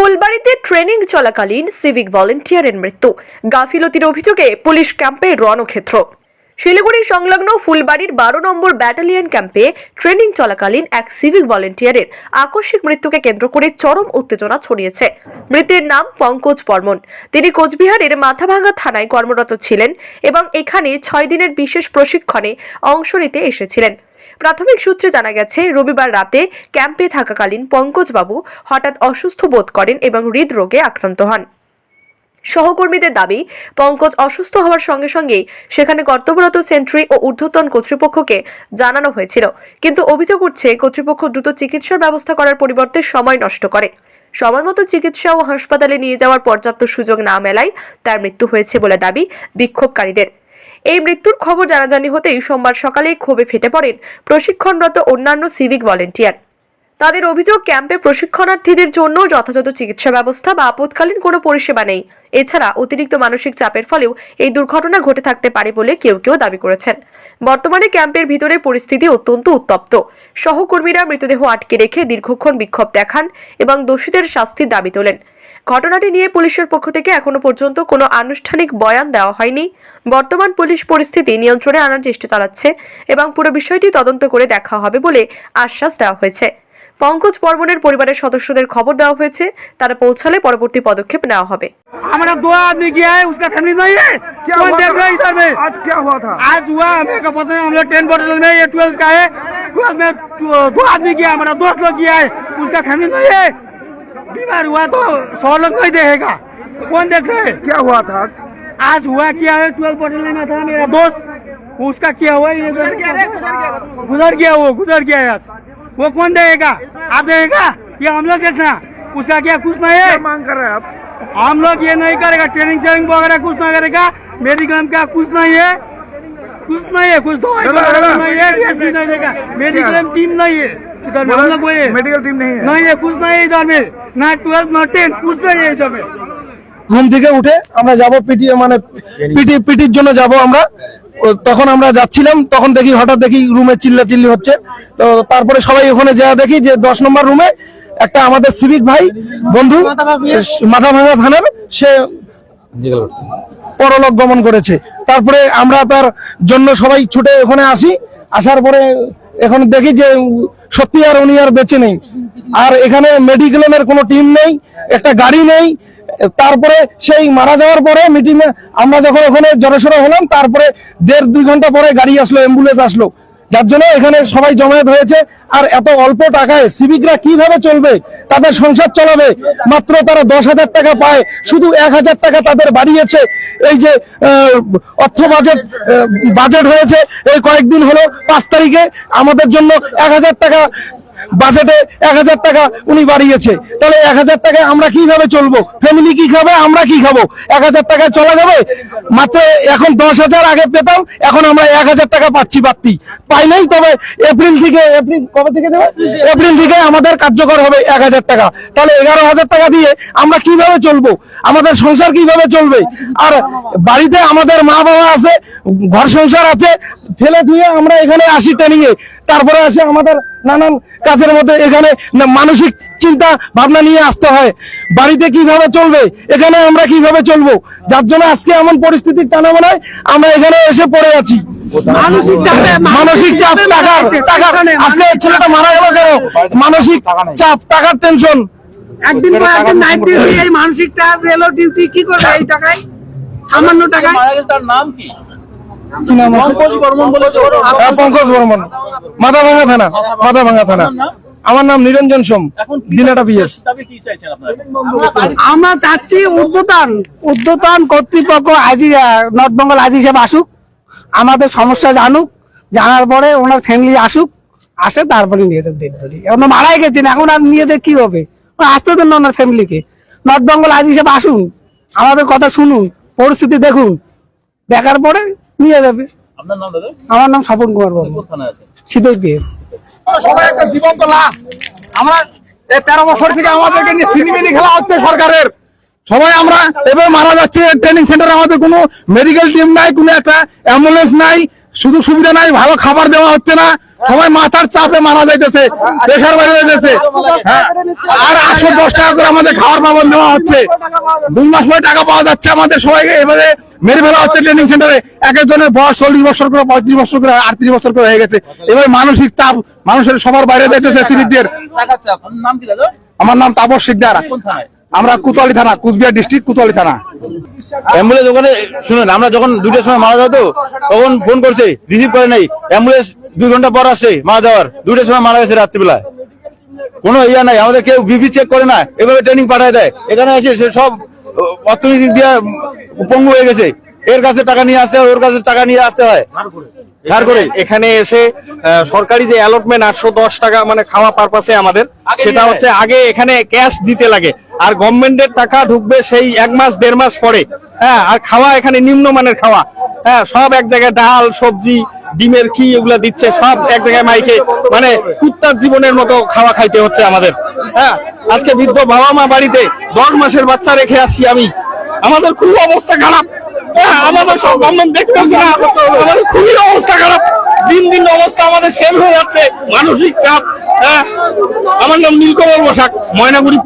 ফুলবাড়িতে training চলাকালীন civic ভলেন্টিয়ারের মৃত্যু। গাফিলতির অভিযোগে পুলিশ ক্যাম্পে রণক্ষেত্র। শিলিগুড়ি সংলগ্ন ফুলবাড়ির বারো নম্বর ব্যাটালিয়ন ক্যাম্পে ট্রেনিং চলাকালীন এক সিভিক ভলেন্টিয়ারের আকস্মিক মৃত্যুকে কেন্দ্র করে চরম উত্তেজনা ছড়িয়েছে। মৃতের নাম পঙ্কজ বর্মন। তিনি কোচবিহারের মাথাভাঙ্গা থানায় কর্মরত ছিলেন এবং এখানে ছয় দিনের বিশেষ প্রশিক্ষণে অংশ নিতে এসেছিলেন। প্রাথমিক সূত্রে জানা গেছে, রবিবার রাতে ক্যাম্পে থাকাকালীন পঙ্কজবাবু হঠাৎ অসুস্থ বোধ করেন এবং হৃদরোগে আক্রান্ত হন। সহকর্মীদের দাবি, পঙ্কজ অসুস্থ হওয়ার সঙ্গে সঙ্গেই সেখানে কর্তব্যরত সেন্ট্রি ও ঊর্ধ্বতন কর্তৃপক্ষকে জানানো হয়েছিল। কিন্তু অভিযোগ উঠছে, কর্তৃপক্ষ দ্রুত চিকিৎসার ব্যবস্থা করার পরিবর্তে সময় নষ্ট করে। সময় মতো চিকিৎসা ও হাসপাতালে নিয়ে যাওয়ার পর্যাপ্ত সুযোগ না মেলায় তার মৃত্যু হয়েছে বলে দাবি বিক্ষোভকারীদের। এই মৃত্যুর খবর জানাজানি হতেই সোমবার সকালেই ক্ষোভে ফেটে পড়েন প্রশিক্ষণরত অন্যান্য সিভিক ভলেন্টিয়ার। তাদের অভিযোগ, ক্যাম্পে প্রশিক্ষণার্থীদের জন্য যথাযথ চিকিৎসা ব্যবস্থা বা আপৎকালীন কোনো পরিষেবা নেই। এছাড়া অতিরিক্ত মানসিক চাপের ফলেও এই দুর্ঘটনা ঘটে থাকতে পারে বলে কেউ কেউ দাবি করেছেন। বর্তমানে ক্যাম্পের ভিতরে পরিস্থিতি অত্যন্ত উত্তপ্ত। সহকর্মীরা মৃতদেহ আটকে রেখে দীর্ঘক্ষণ বিক্ষোভ দেখান এবং দোষীদের শাস্তির দাবি তোলেন। ঘটনাটি নিয়ে পুলিশের পক্ষ থেকে এখনো পর্যন্ত কোনো আনুষ্ঠানিক বয়ান দেওয়া হয়নি বর্তমান পুলিশ পরিস্থিতি নিয়ন্ত্রণে আনার চেষ্টা চালাচ্ছে এবং পুরো বিষয়টি তদন্ত করে দেখা হবে বলে আশ্বাস দেওয়া হয়েছে পঙ্কজ বর্মনের পরিবারের সদস্যদের খবর দেওয়া হয়েছে তারা পৌঁছালে পরবর্তী পদক্ষেপ নেওয়া হবে हमारा दो आदमी गया है उसका फैमिली नहीं है क्या कौन हुआ देख था? रहा है इधर में आज क्या हुआ था आज हुआ हमें का पता नहीं हम लोग टेन बॉटल में ये ट्वेल्थ का है ट्वेल्थ में दो- दो आदमी गया हमारा दोस्त लोग गया है उसका फैमिली नहीं है बीमार हुआ तो सौ लोग नहीं देखेगा। कौन देख रहे हैं? क्या हुआ था? आज? हुआ क्या है? ट्वेल्व बॉटल में था मेरा दोस्त। उसका क्या हुआ? ये गुजर गया वो गुजर गया आज वो कौन देगा आप देगा ये हम लोग देखना उसका क्या कुछ नहीं है? मांग कर रहे हैं आप? हम लोग ये नहीं करेगा। ट्रेनिंग ट्रेनिंग वगैरह कुछ नहीं करेगा। मेडिकल का कुछ नहीं है। कुछ नहीं है। कुछ दवाई। नहीं है। मेडिकल टीम नहीं है। इधर में हम लोग को ये मेडिकल टीम नहीं है नहीं है कुछ नहीं है इधर में ना ट्वेल्थ ना टेन कुछ नहीं है इधर में ঘুম থেকে উঠে আমরা যাব পিটি মানে পিটি পিটির জন্য যাব আমরা ও তখন আমরা যাচ্ছিলাম তখন দেখি হঠাৎ দেখি রুমে চিল্লা চিল্লি হচ্ছে তো তারপরে সবাই ওখানে যা দেখি যে দশ নম্বর রুমে একটা আমাদের সিভিক ভাই বন্ধু মাথা ভাঙা থানার সে পরলোক গমন করেছে তারপরে আমরা তার জন্য সবাই ছুটে ওখানে আসি আসার পরে এখন দেখি যে সত্যি আর উনি আর বেঁচে নেই। আর এখানে মেডিক্লেমের কোনো টিম নেই, একটা গাড়ি নেই। তারপরে সেই মারা যাওয়ার পরে মিটিং আমরা যখন ওখানে জড়সড়ো হলাম, তারপরে দেড় দুই ঘণ্টা পরে গাড়ি আসলো, অ্যাম্বুলেন্স আসলো। যার জন্য এখানে সবাই জমায়েত হয়েছে। আর এত অল্প টাকায় সিভিকরা কীভাবে চলবে? তাদের সংসার চলাবে। মাত্র তারা দশ হাজার টাকা পায়। শুধু এক হাজার টাকা তাদের বাড়িয়েছে। এই যে অর্থ বাজেট বাজেট হয়েছে। এই কয়েকদিন হলো, পাঁচ তারিখে। আমাদের জন্য এক হাজার টাকা বাজেটে এক হাজার টাকা উনি বাড়িয়েছে। তাহলে এক হাজার টাকায় আমরা কীভাবে চলবো? ফ্যামিলি কি খাবে? আমরা কি খাব? এক হাজার টাকায় চলা যাবে? মাত্র এখন দশ হাজার আগে পেতাম, এখন আমরা এক হাজার টাকা পাচ্ছি পাচ্ছি পাই নাই, তবে এপ্রিল থেকে, এপ্রিল কবে থেকে দেবে? এপ্রিল থেকে আমাদের কার্যকর হবে এক হাজার টাকা। তাহলে এগারো হাজার টাকা দিয়ে আমরা কীভাবে চলবো? আমাদের সংসার কীভাবে চলবে? আর বাড়িতে আমাদের মা বাবা আছে, ঘর সংসার আছে, ফেলে দিয়ে আমরা এখানে আসি ট্রেনিং এ। তারপরে আসে আমাদের নানান কাজের মধ্যে এখানে মানসিক চিন্তা ভাবনা নিয়ে আসতে হয়। বাড়িতে কীভাবে চলবে? এখানে আমরা কীভাবে চলবো? যার জন্য আজকে এমন পরিস্থিতির টানা মনে আমরা এখানে এসে পড়ে আছি। মানসিক চাপে মানসিক চাপ টাকার আজকে ছেলেটা মারা গেল কেন? মানসিক চাপ টাকার টেনশন একদিন পর একদিন নাইট ডিউটি এই মানসিক রেলো ডিউটি কি করবে এই টাকায়? সামান্য টাকায়? তার নাম কি? পঙ্কজ বর্মন। হ্যাঁ, মাথা ভাঙা থানা মাথা ভাঙা থানা। আমার নাম নিরঞ্জন সোম দিনাটা পিএস তবে কি চাইছেন আপনারা? আমরা চাচ্ছি উদ্যতন উদ্যতন কর্তৃপক্ষ আজি নর্থ বেঙ্গল আজি হিসেবে আসুক আমাদের সমস্যা জানুক জানার পরে ওনার ফ্যামিলি আসুক আসে তারপরে নিয়ে যাবে ডেড বডি এখন মারাই গেছেন এখন আর নিয়ে যে কি হবে? আসতে দেন না ওনার ফ্যামিলিকে নর্থ বেঙ্গল আজি হিসেবে আসুন আমাদের কথা শুনুন পরিস্থিতি দেখুন। দেখার পরে নিয়ে যাবে। আপনার নাম দাদা? আমার নাম স্বপন কুমার বাবু শীতল পিএস। সবাই একটা জীবন্ত লাশ। আমরা এই তেরো বছর থেকে আমাদেরকে নিয়ে সিনেমিনি খেলা হচ্ছে সরকারের। সবাই আমরা এবার মারা যাচ্ছে। ট্রেনিং সেন্টারে আমাদের কোনো মেডিকেল টিম নাই কোনো একটা অ্যাম্বুলেন্স নাই। শুধু সুবিধা নাই ভালো খাবার দেওয়া হচ্ছে না। সবাই মাথার চাপে মারা যাইতেছে প্রেশার বেড়ে যাইতেছে। হ্যাঁ আর আটশো দশ টাকা করে আমাদের খাওয়ার পাবন দেওয়া হচ্ছে। দুই মাস পরে টাকা পাওয়া যাচ্ছে আমাদের সবাইকে, এবারে মেরে ফেলা হচ্ছে ট্রেনিং সেন্টারে এক একজনের বয়স চল্লিশ বছর করে, পঁয়ত্রিশ বছর করে, আটত্রিশ বছর করে হয়ে গেছে। এবার মানসিক চাপ, মানুষের সবার বাইরে যাইতেছে দাদা আমার নাম তাপস শিকদার। আমরা কুতোয়ালি থানা, কুচবিহার ডিস্ট্রিক্ট কুতোয়ালি থানা। অ্যাম্বুলেন্স ওখানে, শুনুন, আমরা যখন দুটোর সময় মারা যাব, তখন ফোন করছে রিসিভ করে নাই। অ্যাম্বুলেন্স দুই ঘণ্টা পর আসছে মারা যাওয়ার। দুটোর সময় মারা গেছে রাত্রিবেলা কোনো ইয়া নাই আমাদের কেউ বিপি চেক করে না এভাবে ট্রেনিং পাঠায় দেয়। এখানে এসে সে সব অর্থনৈতিক দিয়ে পঙ্গু হয়ে গেছে। এর কাছে টাকা নিয়ে আসতে হয় ওর কাছে টাকা নিয়ে আসতে হয়। ধার করে। এখানে এসে সরকারি যে অ্যালটমেন্ট আটশো দশ টাকা মানে খাওয়া পারপাসে আমাদের সেটা হচ্ছে আগে এখানে ক্যাশ দিতে লাগে। আর গভর্নমেন্টের টাকা ঢুকবে সেই এক মাস দেড় মাস পরে। হ্যাঁ আর খাওয়া এখানে নিম্নমানের খাওয়া। হ্যাঁ সব এক জায়গায় ডাল সবজি ডিমের কি এগুলা দিচ্ছে সব এক জায়গায় মাইকে মানে কুত্তার জীবনের মতো খাওয়া খাইতে হচ্ছে আমাদের। হ্যাঁ আজকে বৃদ্ধ বাবা মা বাড়িতে দশ মাসের বাচ্চা রেখে আসছি আমি। আমাদের খুব অবস্থা খারাপ। হ্যাঁ, আমাদের সব খুবই অবস্থা খারাপ। দিন দিন অবস্থা আমাদের হয়ে যাচ্ছে মানসিক চাপ। হ্যাঁ আমার নাম নীলকমল বসাক ময়নাগুড়ি